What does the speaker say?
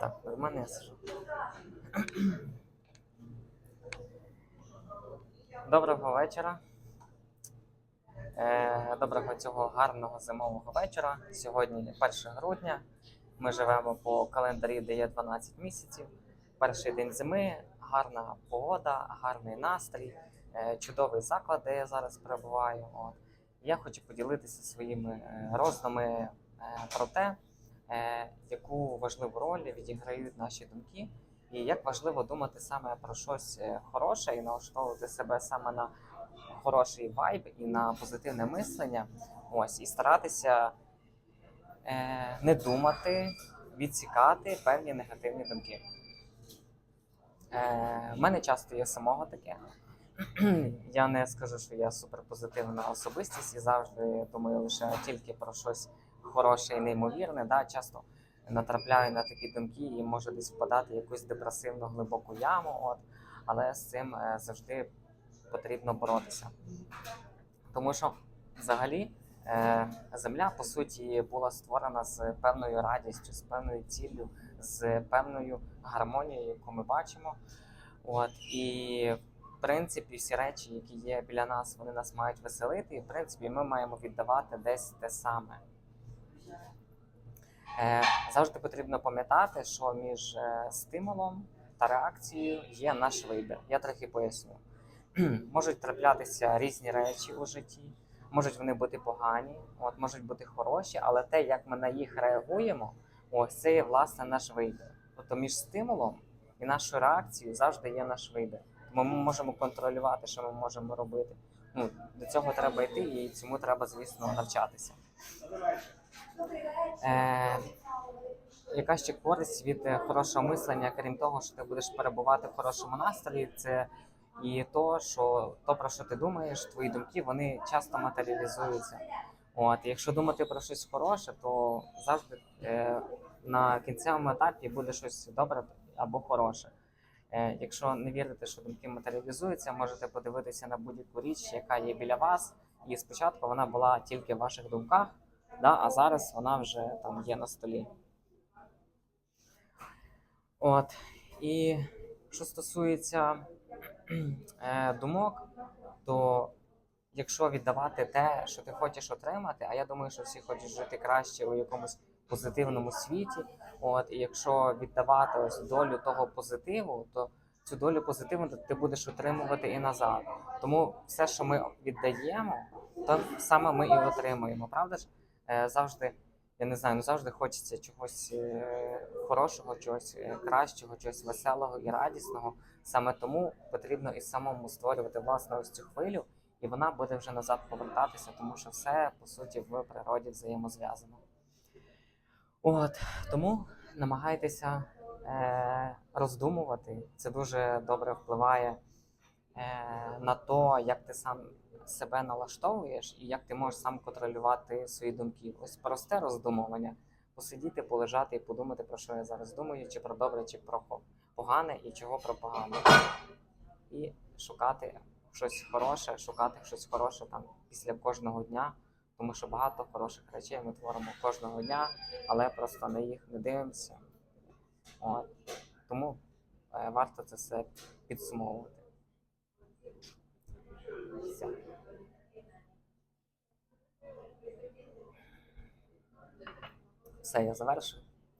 Так, нормально я. Доброго вечора. Е, Доброго цього гарного зимового вечора. Сьогодні 1 грудня. Ми живемо по календарі, де є 12 місяців. Перший день зими, гарна погода, гарний настрій, е, чудовий заклад, де я зараз перебуваю. От. Я хочу поділитися своїми е, роздумами про те, яку важливу роль відіграють наші думки, і як важливо думати саме про щось е, хороше і налаштовувати себе саме на хороший вайб і на позитивне мислення. Ось і старатися е, не думати, відсікати певні негативні думки. Е, в мене часто є самого таке. Я не скажу, що я суперпозитивна особистість і завжди думаю лише тільки про щось хороше і неймовірне. Да? Часто натрапляю на такі думки і можу десь впадати в якусь депресивну глибоку яму. От. Але з цим е, завжди потрібно боротися. Тому що взагалі е, земля по суті була створена з певною радістю, з певною ціллю, з певною гармонією, яку ми бачимо. От і в принципі всі речі, які є біля нас, вони нас мають веселити, і в принципі ми маємо віддавати десь те саме. Е, завжди потрібно пам'ятати, що між е, стимулом та реакцією є наш вибір. Я трохи поясню. можуть траплятися різні речі у житті, можуть вони бути погані, от можуть бути хороші, але те, як ми на їх реагуємо, ось це є власне наш вибір. Тобто між стимулом і нашою реакцією завжди є наш вибір. Тому ми можемо контролювати, що ми можемо робити. Ну, до цього треба йти, і цьому треба, звісно, навчатися. Е, яка ще користь від е, хорошого мислення, крім того, що ти будеш перебувати в хорошому настрої, це і то, що то, про що ти думаєш, твої думки, вони часто матеріалізуються. От, якщо думати про щось хороше, то завжди е, на кінцевому етапі буде щось добре або хороше. Е, якщо не вірите, що думки матеріалізуються, можете подивитися на будь-яку річ, яка є біля вас, і спочатку вона була тільки в ваших думках, да, а зараз вона вже там є на столі. От. І що стосується е, думок, то якщо віддавати те, що ти хочеш отримати, а я думаю, що всі хочуть жити краще у якомусь позитивному світі. От, і якщо віддавати ось долю того позитиву, то цю долю позитиву ти будеш отримувати і назад. Тому все, що ми віддаємо, то саме ми і отримуємо. Правда ж? Е, завжди, я не знаю, ну завжди хочеться чогось е, хорошого, чогось е, кращого, чогось веселого і радісного. Саме тому потрібно і самому створювати власне ось цю хвилю, і вона буде вже назад повертатися, тому що все по суті в природі взаємозв'язано. От тому намагайтеся е, роздумувати. Це дуже добре впливає на те, як ти сам себе налаштовуєш і як ти можеш сам контролювати свої думки. Ось просте роздумування. Посидіти, полежати і подумати, про що я зараз думаю, чи про добре, чи про погане, і чого про погане. І шукати щось хороше, шукати щось хороше там після кожного дня, тому що багато хороших речей ми творимо кожного дня, але просто на їх не дивимося. От. Тому е, варто це все підсумовувати. Все. Все, я завершив.